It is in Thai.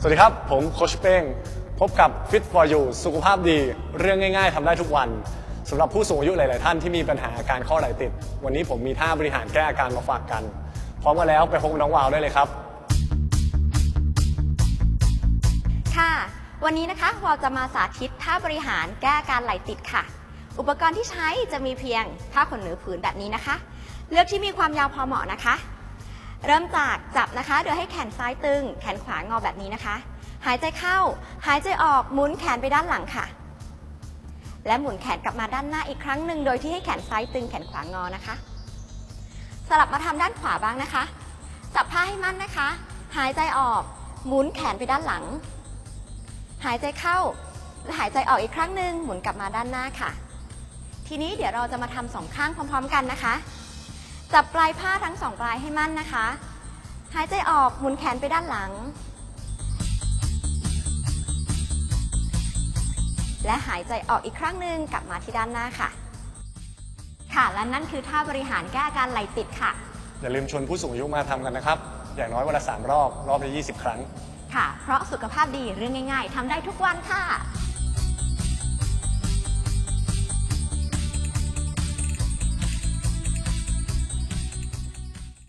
สวัสดีครับ ผมโคชเป้ง พบกับ Fit for You สุขภาพดี เรื่องง่ายๆทำได้ทุกวันสำหรับผู้สูงอายุหลาย ๆ ท่านที่มีปัญหาอาการข้อไหล่ติด วันนี้ผมมีท่าบริหารแก้อาการมาฝากกัน พร้อมกันแล้วไปพบกับน้องวาวได้เลยครับ ค่ะ วันนี้นะคะเราจะมาสาธิตท่าบริหารแก้อาการไหลติดค่ะ อุปกรณ์ที่ใช้จะมีเพียงผ้าขนหนูผืนแบบนี้นะคะ เลือกที่มีความยาวพอเหมาะนะคะ เริ่มจากจับนะคะ โดยให้แขนซ้ายตึง แขนขวางอแบบนี้นะคะ หายใจเข้า หายใจออกหมุนแขนไปด้านหลังค่ะ และหมุนแขนกลับมาด้านหน้าอีกครั้งหนึ่งโดยที่ให้แขนซ้ายตึงแขนขวางอนะคะ สลับมาทำด้านขวาบ้างนะคะ จับผ้าให้มั่นนะคะ หายใจออกหมุนแขนไปด้านหลัง หายใจเข้าและหายใจออกอีกครั้งหนึ่งหมุนกลับมาด้านหน้าค่ะ ทีนี้เดี๋ยวเราจะมาทำสองข้างพร้อม ๆ กันนะคะ จับปลายผ้าทั้งสองปลายให้มั่นนะคะ หายใจออกหมุนแขนไปด้านหลัง และหายใจออกอีกครั้งหนึ่งกลับมาที่ด้านหน้าค่ะ ค่ะและนั่นคือท่าบริหารแก้อาการไหลติดค่ะ อย่าลืมชวนผู้สูงอายุมาทำกันนะครับ อย่างน้อยวันละสามรอบ รอบละ20 ครั้ง ค่ะ เพราะสุขภาพดีเรื่องง่าย ๆทำได้ทุกวันค่ะ